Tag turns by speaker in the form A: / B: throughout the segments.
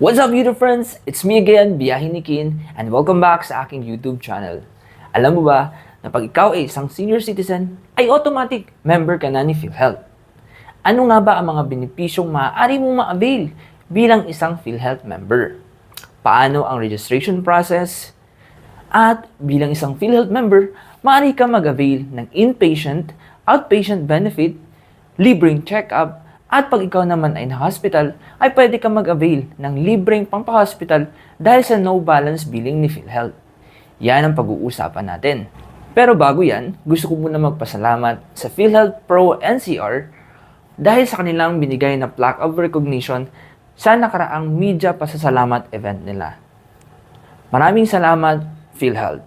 A: What's up YouTube friends? It's me again, Biyahe ni Kin, and welcome back sa aking YouTube channel. Alam mo ba na pag ikaw ay isang senior citizen, ay automatic member ka na ni PhilHealth. Ano nga ba ang mga benepisyong maaari mong ma-avail bilang isang PhilHealth member? Paano ang registration process? At bilang isang PhilHealth member, maaari ka mag-avail ng inpatient, outpatient benefit, libreng check-up, at pag ikaw naman ay na-hospital, ay pwede ka mag-avail ng libreng pampahospital dahil sa no balance billing ni PhilHealth. Yan ang pag-uusapan natin. Pero bago yan, gusto ko muna magpasalamat sa PhilHealth Pro NCR dahil sa kanilang binigay na plaque of recognition sa nakaraang media pasasalamat event nila. Maraming salamat, PhilHealth.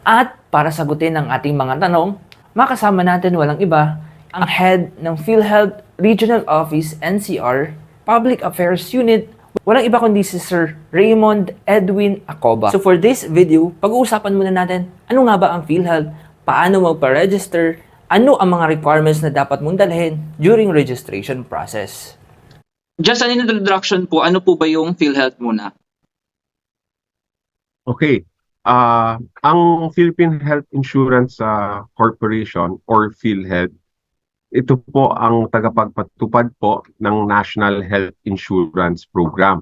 A: At para sagutin ang ating mga tanong, makasama natin walang iba, ang head ng PhilHealth Regional Office NCR Public Affairs Unit, walang iba kundi si Sir Raymond Edwin Acoba. So for this video, pag-uusapan muna natin, ano nga ba ang PhilHealth, paano magpa-register, ano ang mga requirements na dapat mong dalhin during registration process.
B: Just an introduction po, ano po ba yung PhilHealth muna?
C: Okay. Ah, ang Philippine Health Insurance ah, Corporation or PhilHealth, ito po ang tagapagpatupad po ng National Health Insurance Program.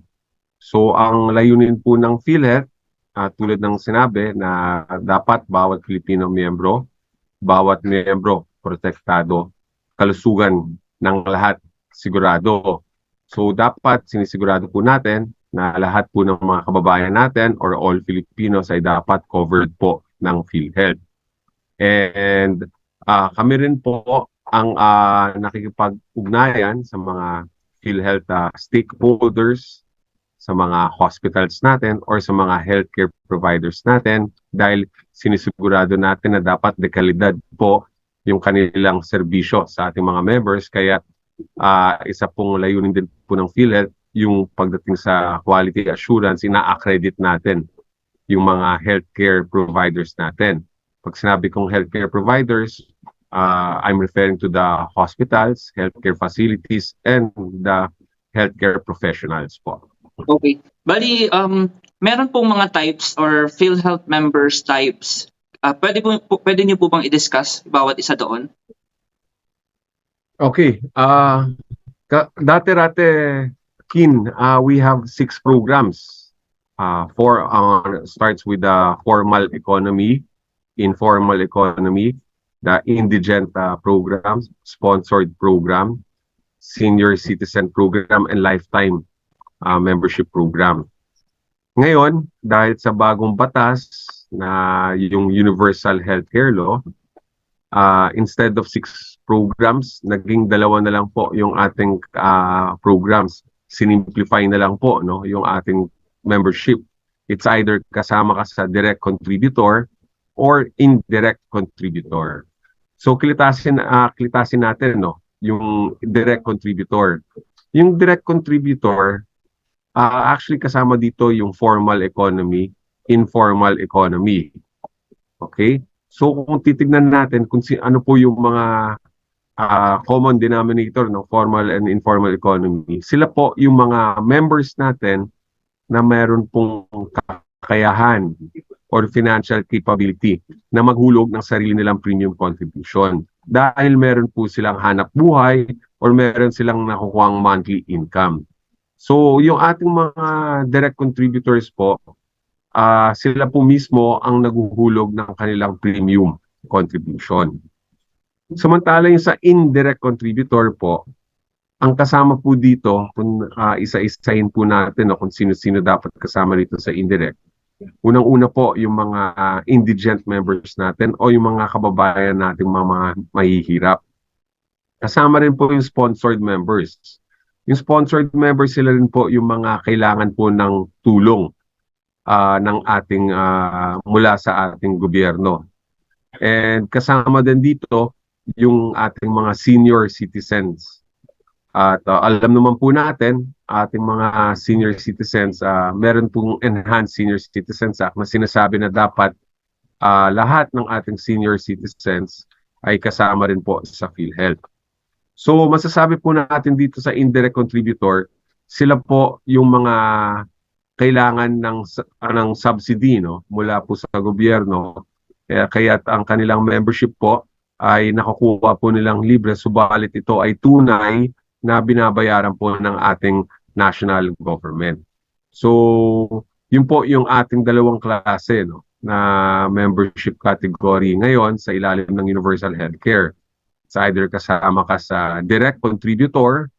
C: So ang layunin po ng PhilHealth, ah, tulad ng sinabi na dapat bawat Filipino miyembro, bawat miyembro protektado, kalusugan ng lahat sigurado. So dapat sinisigurado po natin na lahat po ng mga kababayan natin or all Filipinos ay dapat covered po ng PhilHealth. And ah, kami rin po ang ah, nakikipag-ugnayan sa mga PhilHealth ah, stakeholders, sa mga hospitals natin or sa mga healthcare providers natin dahil sinisigurado natin na dapat dekalidad po yung kanilang serbisyo sa ating mga members. Kaya ah, isa pong layunin din po ng PhilHealth yung pagdating sa quality assurance, ina-accredit natin yung mga healthcare providers natin. Pag sinabi kong healthcare providers, uh, I'm referring to the hospitals, healthcare facilities, and the healthcare professionals po.
B: Okay. Bali, um, meron pong mga types or PhilHealth members types. Ah, pwede, po, pwede niyo po bang i-discuss bawat isa doon?
C: Okay. Uh, ka- dati-rate, Kin, uh, we have six programs. Uh, four uh, starts with the formal economy, informal economy, the indigent uh, program, sponsored program, senior citizen program, and lifetime uh, membership program. Ngayon, dahil sa bagong batas na yung Universal Healthcare Law, uh, instead of six programs, naging dalawa na lang po yung ating uh, programs. Sinimplify na lang po no, yung ating membership. It's either kasama ka sa direct contributor or indirect contributor. So kilitasin uh, kilitasin natin no, yung direct contributor. Yung direct contributor uh, actually kasama dito yung formal economy, informal economy. Okay? So kung titignan natin kung si, ano po yung mga uh, common denominator ng formal and informal economy, sila po yung mga members natin na meron pong kakayahan or financial capability na maghulog ng sarili nilang premium contribution. Dahil meron po silang hanap buhay or meron silang nakukuhang monthly income. So yung ating mga direct contributors po, uh, sila po mismo ang naguhulog ng kanilang premium contribution. Samantala yung sa indirect contributor po, ang kasama po dito, kung uh, isa-isahin po natin no, kung sino-sino dapat kasama dito sa indirect. Unang-una po yung mga uh, indigent members natin o yung mga kababayan nating mga, mga mahihirap. Kasama rin po yung sponsored members. Yung sponsored members sila rin po yung mga kailangan po ng tulong uh, ng ating uh, mula sa ating gobyerno. And kasama din dito yung ating mga senior citizens. At uh, alam naman po natin, ating mga senior citizens, uh, meron pong Enhanced Senior Citizens Act na sinasabi na dapat uh, lahat ng ating senior citizens ay kasama rin po sa PhilHealth. So masasabi po natin dito sa indirect contributor, sila po yung mga kailangan ng ah, ng subsidy no mula po sa gobyerno. Kaya kaya't ang kanilang membership po ay nakukuha po nilang libre subalit ito ay tunay na binabayaran po ng ating national government. So, yun po yung ating dalawang klase no na membership category ngayon sa ilalim ng Universal Healthcare. It's either kasama ka sa direct contributor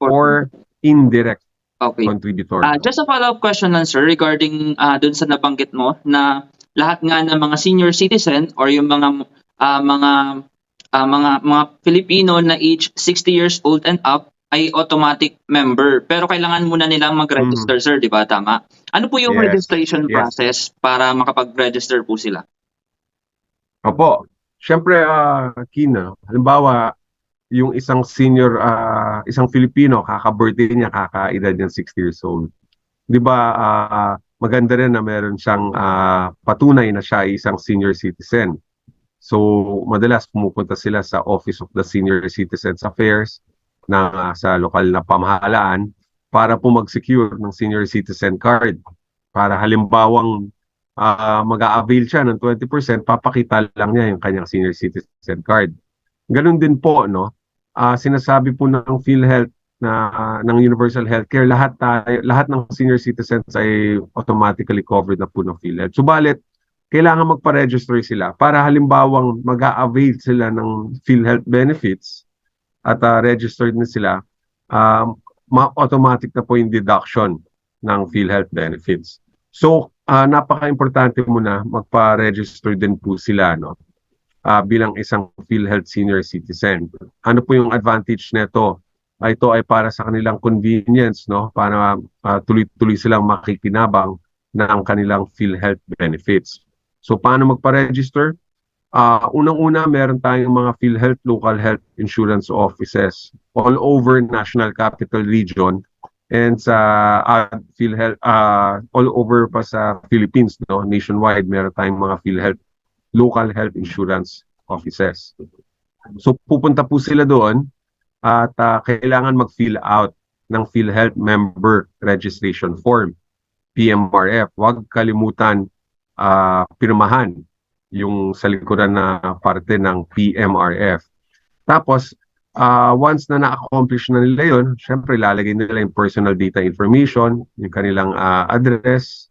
C: or indirect
B: Okay.
C: contributor.
B: Ah, just a follow-up question lang, sir, regarding ah, dun sa nabanggit mo na lahat nga ng mga senior citizen or yung mga ah, mga ah, mga mga Filipino na age 60 years old and up ay automatic member. Pero kailangan muna nilang mag-register, sir, di ba? Tama. Ano po yung
C: Mm. Yes.
B: registration
C: Yes.
B: process para makapag-register po sila?
C: Opo. Siyempre, ah Kina, halimbawa, yung isang senior, ah, isang Filipino, kaka-birthday niya, kaka-edad niya 60 years old. Di ba, ah, maganda rin na meron siyang ah, patunay na siya ay isang senior citizen. So, madalas pumupunta sila sa Office of the Senior Citizens Affairs na sa lokal na pamahalaan para po mag-secure ng senior citizen card. Para halimbawang ah mag-a-avail siya ng 20%, papakita lang niya yung kanyang senior citizen card. Ganun din po, no? Ah sinasabi po ng PhilHealth na ah, ng Universal Healthcare, lahat tayo, lahat ng senior citizens ay automatically covered na po ng PhilHealth. Subalit, kailangan magpa-register sila para halimbawang mag-a-avail sila ng PhilHealth benefits at ah, registered na sila, um, ma-automatic na po yung deduction ng PhilHealth benefits. So, ah, napaka-importante muna magpa-register din po sila no ah, bilang isang PhilHealth senior citizen. Ano po yung advantage nito? Ito ay para sa kanilang convenience no para ah, tuloy-tuloy silang makikinabang ng kanilang PhilHealth benefits. So paano magpa-register? Ah, unang-una meron tayong mga PhilHealth local health insurance offices all over National Capital Region and sa uh, PhilHealth uh, all over pa sa Philippines no nationwide meron tayong mga PhilHealth local health insurance offices. So pupunta po sila doon at ah, kailangan mag-fill out ng PhilHealth member registration form PMRF. Huwag kalimutan ah, pirmahan yung sa likuran na parte ng PMRF. Tapos ah once na na-accomplish na nila yon, syempre lalagay nila yung personal data information, yung kanilang ah, address,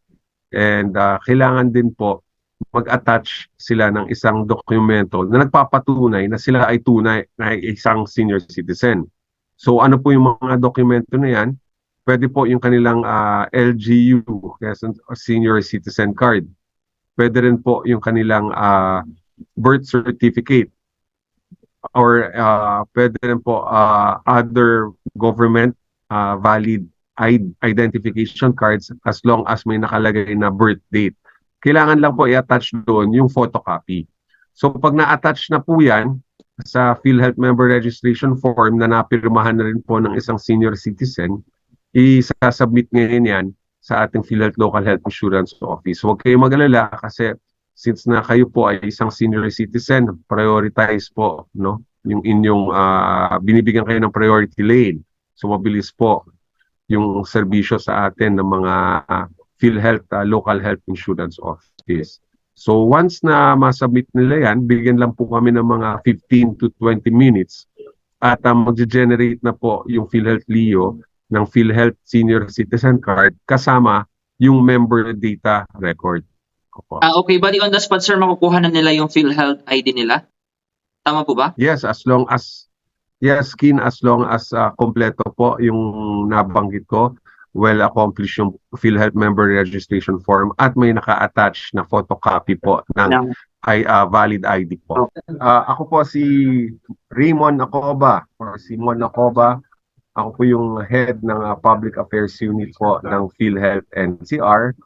C: and ah, kailangan din po mag-attach sila ng isang dokumento na nagpapatunay na sila ay tunay na isang senior citizen. So ano po yung mga dokumento na yan? Pwede po yung kanilang ah, LGU, senior citizen card. Pwede rin po yung kanilang ah, birth certificate or uh, pwede rin po uh, other government uh, valid identification cards as long as may nakalagay na birth date. Kailangan lang po i-attach doon yung photocopy. So pag na-attach na po yan sa PhilHealth member registration form na napirmahan na rin po ng isang senior citizen, i-submit ngayon yan sa ating PhilHealth Local Health Insurance Office. Huwag kayong mag-alala kasi since na kayo po ay isang senior citizen, prioritize po no yung inyong ah, binibigyan kayo ng priority lane. So mabilis po yung serbisyo sa atin ng mga ah, PhilHealth ah, Local Health Insurance Office. So once na masubmit nila yan, bigyan lang po kami ng mga 15 to 20 minutes at uh, magge-generate na po yung PhilHealth Leo ng PhilHealth Senior Citizen Card kasama yung member data record. Opo.
B: Ah, okay, buddy, on the spot, sir, makukuha na nila yung PhilHealth ID nila? Tama po ba?
C: Yes, as long as yes, Kin, as long as uh, kompleto po yung nabanggit ko, well accomplished yung PhilHealth member registration form at may naka-attach na photocopy po ng ay uh, valid ID po. Ah, ako po si Raymond Acoba or Simon Acoba. Ako po yung head ng ah, Public Affairs Unit po ng PhilHealth NCR.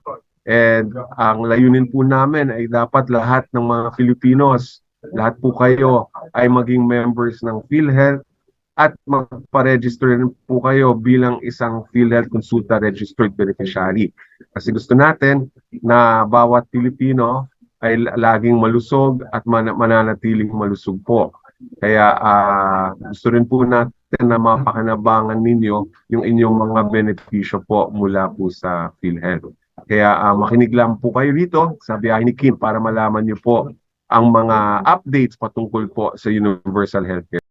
C: And ang layunin po namin ay dapat lahat ng mga Filipinos, lahat po kayo ay maging members ng PhilHealth at magpa-register po kayo bilang isang PhilHealth Consulta Registered Beneficiary. Kasi gusto natin na bawat Pilipino ay la- laging malusog at man- mananatiling malusog po. Kaya ah, gusto rin po natin na mapakinabangan ninyo yung inyong mga benepisyo po mula po sa PhilHealth. Kaya ah, makinig lang po kayo dito sa biyahe ni Kim para malaman niyo po ang mga updates patungkol po sa Universal Healthcare.